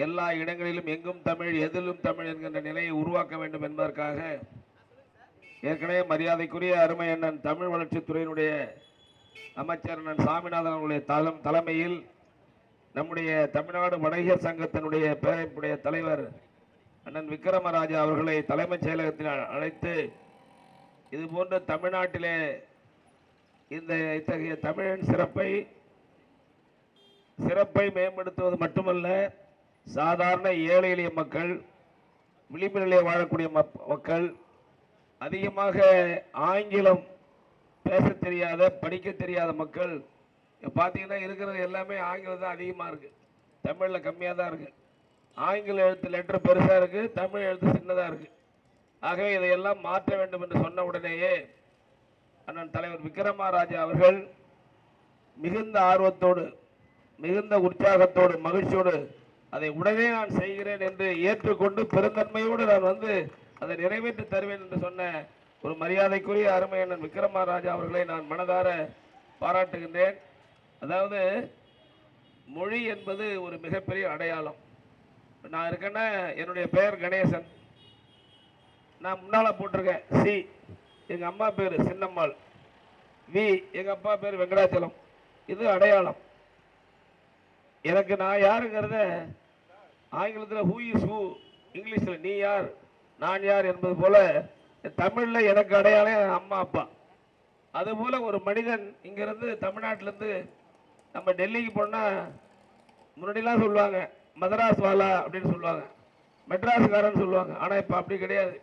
எல்லா இடங்களிலும் எங்கும் தமிழ் எதிலும் தமிழ் என்கின்ற நிலையை உருவாக்க வேண்டும் என்பதற்காக ஏற்கனவே மரியாதைக்குரிய அருமை அண்ணன் தமிழ் வளர்ச்சித்துறையினுடைய அமைச்சர் அண்ணன் சாமிநாதன் அவர்களுடைய தலம் தலைமையில் நம்முடைய தமிழ்நாடு வணிகர் சங்கத்தினுடைய பேரமைப்புடைய தலைவர் அண்ணன் விக்ரமராஜா அவர்களை தலைமைச் செயலகத்தில் அழைத்து இதுபோன்ற தமிழ்நாட்டிலே இந்த இத்தகைய தமிழின் சிறப்பை சிறப்பை மேம்படுத்துவது மட்டுமல்ல சாதாரண ஏழை எளிய மக்கள் விளிம்பு நிலையில் வாழக்கூடிய மக்- மக்கள் அதிகமாக ஆங்கிலம் பேச தெரியாத படிக்க தெரியாத மக்கள் பார்த்தீங்கன்னா இருக்கிறது எல்லாமே ஆங்கிலம் தான் அதிகமாக இருக்குது தமிழில் கம்மியாக தான் இருக்குது ஆங்கில எழுத்து லெட்டர் பெருசாக இருக்குது தமிழ் எழுத்து சின்னதாக இருக்குது ஆகவே இதையெல்லாம் மாற்ற வேண்டும் என்று சொன்ன உடனேயே அண்ணன் தலைவர் விக்ரமராஜா அவர்கள் மிகுந்த ஆர்வத்தோடு மிகுந்த உற்சாகத்தோடு மகிழ்ச்சியோடு அதை உடனே நான் செய்கிறேன் என்று ஏற்றுக்கொண்டு பெருந்தன்மையோடு நான் வந்து அதை நிறைவேற்றி தருவேன் என்று சொன்ன ஒரு மரியாதைக்குரிய அருமையண்ணன் விக்ரமராஜா அவர்களை நான் மனதார பாராட்டுகின்றேன். அதாவது மொழி என்பது ஒரு மிகப்பெரிய அடையாளம். நான் இருக்கேன்னா என்னுடைய பெயர் கணேசன். நான் முன்னால் போட்டிருக்கேன். சி. எங்கள் அம்மா பேர் சின்னம்மாள். வி. எங்கள் அப்பா பேர் வெங்கடாச்சலம். இது அடையாளம். எனக்கு நான் யாருங்கிறத ஆங்கிலத்தில் ஹூ இஸ் ஹூ இங்கிலீஷில் நீ யார் நான் யார் என்பது போல தமிழில் எனக்கு அடையாளம் அம்மா அப்பா. அதுபோல் ஒரு மனிதன் இங்கேருந்து தமிழ்நாட்டிலேருந்து நம்ம டெல்லிக்கு போனால் முன்னாடிலாம் சொல்லுவாங்க மதராஸ் வாலா அப்படின்னு சொல்லுவாங்க. மெட்ராஸ்காரன் சொல்லுவாங்க. ஆனால் இப்போ அப்படி கிடையாது.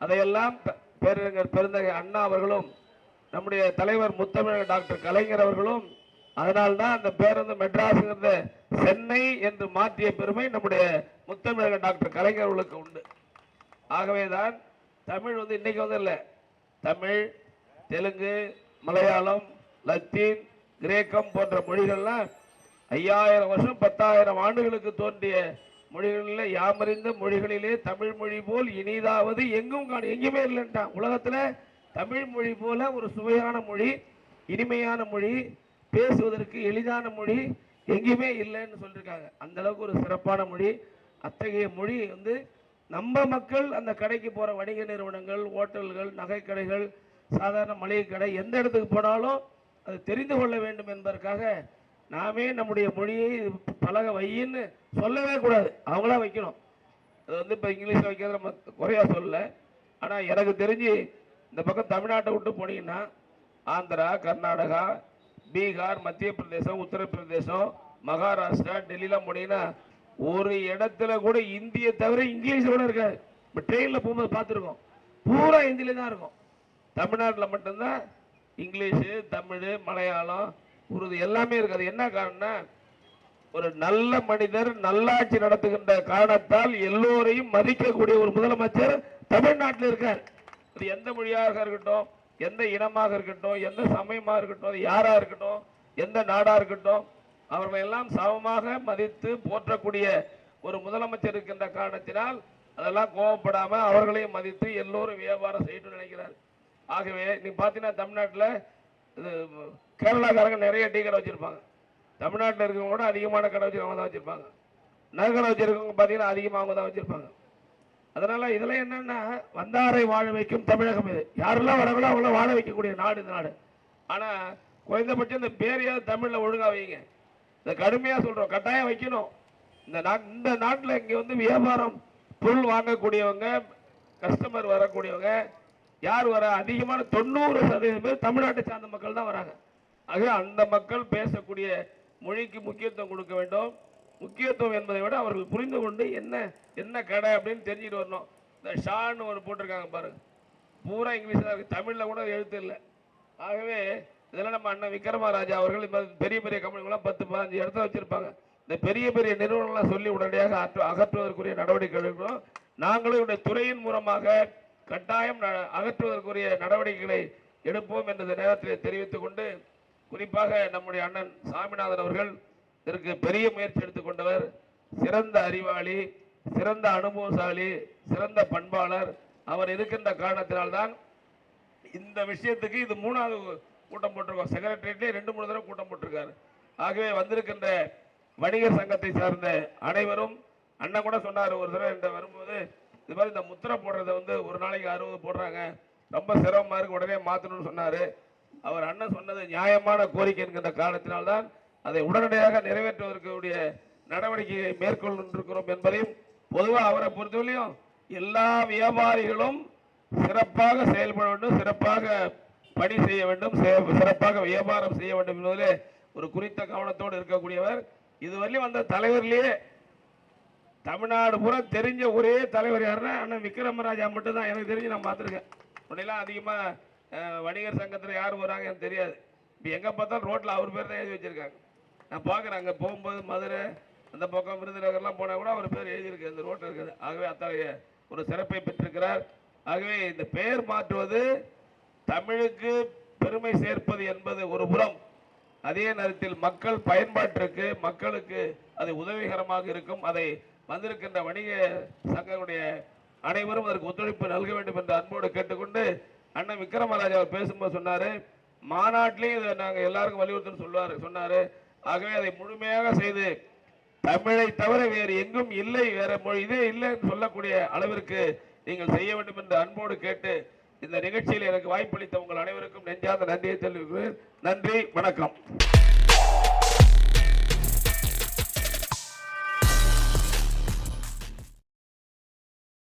அதையெல்லாம் பேரறிஞர் பெருந்தகை அண்ணா அவர்களும் நம்முடைய தலைவர் முத்தமிழர் டாக்டர் கலைஞர் அவர்களும் அதனால்தான் அந்த பேருந்து வந்து சென்னை என்று மாற்றிய பெருமை நம்முடைய முத்தமிழக டாக்டர் கலைஞர் அவர்களுக்கு உண்டு. ஆகவேதான் தமிழ் வந்து இன்னைக்கு வந்து இல்லை. தமிழ் தெலுங்கு மலையாளம் லத்தீன் கிரேக்கம் போன்ற மொழிகள்லாம் ஐயாயிரம் வருஷம் பத்தாயிரம் ஆண்டுகளுக்கு தோன்றிய மொழிகளில் யாமறிந்த மொழிகளிலே தமிழ் மொழி போல் இனிதாவது எங்கும் காண எங்கேயுமே இல்லைன்ட்டான். உலகத்தில் தமிழ் மொழி போல ஒரு சுவையான மொழி இனிமையான மொழி பேசுவதற்கு எளிதான மொழி எங்கேயுமே இல்லைன்னு சொல்லியிருக்காங்க. அந்த அளவுக்கு ஒரு சிறப்பான மொழி. அத்தகைய மொழி வந்து நம்ம மக்கள் அந்த கடைக்கு போகிற வணிக நிறுவனங்கள் ஹோட்டல்கள் நகைக்கடைகள் சாதாரண மளிகை கடை எந்த இடத்துக்கு போனாலும் அது தெரிந்து கொள்ள வேண்டும் என்பதற்காக நாமே நம்முடைய மொழியை பழக வையின்னு சொல்லவே கூடாது. அவங்களா வைக்கணும். அது வந்து இப்போ இங்கிலீஷில் வைக்கிறது நம்ம குறையாக சொல்லல. ஆனால் எனக்கு தெரிஞ்சு இந்த பக்கம் தமிழ்நாட்டை விட்டு போனீங்கன்னா ஆந்திரா கர்நாடகா பீகார் மத்திய பிரதேசம் உத்தரப்பிரதேசம் மகாராஷ்டிரா டெல்லிலாம் போனீங்கன்னா ஒரு இடத்துல கூட இந்திய தவிர இங்கிலீஷ் கூட இருக்காது. இப்போ ட்ரெயினில் போகும்போது பார்த்துருக்கோம். பூரா ஹிந்தியில தான் இருக்கும். தமிழ்நாட்டில் மட்டும்தான் இங்கிலீஷு தமிழ் மலையாளம் உருது எல்லாமே இருக்காது என்ன காரணம்னா ஒரு நல்ல மனிதர் நல்லாட்சி நடத்துகின்ற காரணத்தால் எல்லோரையும் மதிக்கக்கூடிய ஒரு முதலமைச்சர் தமிழ்நாட்டில் இருக்கார். அது எந்த மொழியாக இருக்கட்டும் எந்த இனமாக இருக்கட்டும் எந்த சமயமாக இருக்கட்டும் யாராக இருக்கட்டும் எந்த நாடாக இருக்கட்டும் அவர்களை எல்லாம் சமமாக மதித்து போற்றக்கூடிய ஒரு முதலமைச்சர் இருக்கின்ற காரணத்தினால் அதெல்லாம் கோவப்படாமல் அவர்களையும் மதித்து எல்லோரும் வியாபாரம் செய்யணும்னு நினைக்கிறார். ஆகவே நீ பார்த்தீங்கன்னா தமிழ்நாட்டில் இது கேரளாக்காரங்க நிறைய டீ கடை வச்சுருப்பாங்க. தமிழ்நாட்டில் இருக்கிறவங்க கூட அதிகமான கடை வச்சிருக்கவங்க தான் வச்சுருப்பாங்க. நகை வச்சுருக்கவங்க பார்த்தீங்கன்னா அதிகமாக அவங்க தான் வச்சுருப்பாங்க. அதனால இதுல என்னன்னா வந்தாரை வாழ வைக்கும் தமிழகம் இது. யாரெல்லாம் வரவங்களோ அவங்கள வாழ வைக்கக்கூடிய நாடு இந்த நாடு. ஆனா குறைந்தபட்சம் இந்த பேரையாவது தமிழ்ல ஒழுங்கா வைங்க. இந்த கடுமையா சொல்றோம். கட்டாயம் வைக்கணும். இந்த நா இந்த நாட்டில் இங்க வந்து வியாபாரம் பொருள் வாங்கக்கூடியவங்க கஸ்டமர் வரக்கூடியவங்க யார் வர அதிகமான தொண்ணூறு சதவீதம் பேர் தமிழ்நாட்டை சார்ந்த மக்கள் தான் வராங்க. ஆக அந்த மக்கள் பேசக்கூடிய மொழிக்கு முக்கியத்துவம் கொடுக்க வேண்டும். முக்கியத்துவம் என்பதை விட அவர்கள் புரிந்து கொண்டு என்ன என்ன கடை அப்படின்னு தெரிஞ்சுட்டு வரணும். இந்த ஷான்னு ஒரு போட்டிருக்காங்க பாருங்க. பூரா இங்கிலீஷில் இருக்குது தமிழில் கூட எழுத்து இல்லை. ஆகவே இதெல்லாம் நம்ம அண்ணன் விக்ரமராஜா அவர்கள் இந்த பெரிய பெரிய கம்பெனிகள்லாம் பத்து பதினஞ்சு இடத்த வச்சுருப்பாங்க. இந்த பெரிய பெரிய நிறுவனங்கள்லாம் சொல்லி உடனடியாக அற்று அகற்றுவதற்குரிய நடவடிக்கை எடுக்கணும் நாங்களும் என்னுடைய துறையின் மூலமாக கட்டாயம் ந- அகற்றுவதற்குரிய நடவடிக்கைகளை எடுப்போம் என்ற நேரத்தில் தெரிவித்துக் கொண்டு குறிப்பாக நம்முடைய அண்ணன் சாமிநாதன் அவர்கள் இதற்கு பெரிய முயற்சி எடுத்துக்கொண்டவர் சிறந்த அறிவாளி சிறந்த அனுபவசாலி சிறந்த பண்பாளர். அவர் இருக்கின்ற காரணத்தினால்தான் இந்த விஷயத்துக்கு இது மூணாவது கூட்டம் போட்டிருக்கோம். செக்ரட்டரியேட்லேயே ரெண்டு மூணு தடவை கூட்டம் போட்டிருக்காரு. ஆகவே வந்திருக்கின்ற வணிகர் சங்கத்தை சார்ந்த அனைவரும் அண்ணன் கூட சொன்னார் ஒரு தடவை என்கிட்ட வரும்போது இது மாதிரி இந்த முத்திரை போடுறத வந்து ஒரு நாளைக்கு அறுபது போடுறாங்க. ரொம்ப சிரமமாக இருக்கு உடனே மாற்றணும்னு சொன்னார். அவர் அண்ணன் சொன்னது நியாயமான கோரிக்கை என்கின்ற காரணத்தினால்தான் அதை உடனடியாக நிறைவேற்றுவதற்குடைய நடவடிக்கையை மேற்கொண்டிருக்கிறோம் என்பதையும் பொதுவாக அவரை பொறுத்தவரையும் எல்லா வியாபாரிகளும் சிறப்பாக செயல்பட வேண்டும் சிறப்பாக பணி செய்ய வேண்டும் சிறப்பாக வியாபாரம் செய்ய வேண்டும் என்பதிலே ஒரு குறித்த கவனத்தோடு இருக்கக்கூடியவர். இதுவரையிலும் வந்த தலைவர்லேயே தமிழ்நாடு பூரா தெரிஞ்ச ஒரே தலைவர் யாருன்னா அண்ணன் விக்ரமராஜா மட்டும்தான். எனக்கு தெரிஞ்சு நான் பார்த்துருக்கேன். முன்னெல்லாம் அதிகமாக வணிகர் சங்கத்தில் யார் வராங்க எனக்கு தெரியாது. இப்போ எங்கே பார்த்தாலும் ரோட்டில் அவர் பேர் தான் எழுதி வச்சுருக்காங்க. நான் பார்க்குறேன் அங்கே போகும்போது மதுரை அந்த பக்கம் விருதுநகர்லாம் போனால் கூட அவர் பேர் எழுதியிருக்கு இந்த ரோட்டில் இருக்குது. ஆகவே அத்தகைய ஒரு சிறப்பை பெற்றிருக்கிறார். ஆகவே இந்த பெயர் மாற்றுவது தமிழுக்கு பெருமை சேர்ப்பது என்பது ஒரு புறம். அதே நேரத்தில் மக்கள் பயன்பாட்டிற்கு மக்களுக்கு அது உதவிகரமாக இருக்கும். அதை வந்திருக்கின்ற வணிக சங்கங்களுடைய அனைவரும் அதற்கு ஒத்துழைப்பு நல்க வேண்டும் என்று அன்போடு கேட்டுக்கொண்டு அண்ணன் விக்ரமராஜா அவர் பேசும்போது சொன்னார் மாநாட்டிலையும் இதை நாங்கள் எல்லாருக்கும் வலியுறுத்தணும் சொல்வார் சொன்னார். ஆகவே அதை முழுமையாக செய்து தமிழை தவிர வேறு எங்கும் இல்லை வேற மொழி இதே இல்லைன்னு சொல்லக்கூடிய அளவிற்கு நீங்கள் செய்ய வேண்டும் என்று அன்போடு கேட்டு இந்த நிகழ்ச்சியில் எனக்கு வாய்ப்பளித்த உங்கள் அனைவருக்கும் நெஞ்சார்ந்த நன்றியை தெரிவிக்கிறேன். நன்றி வணக்கம்.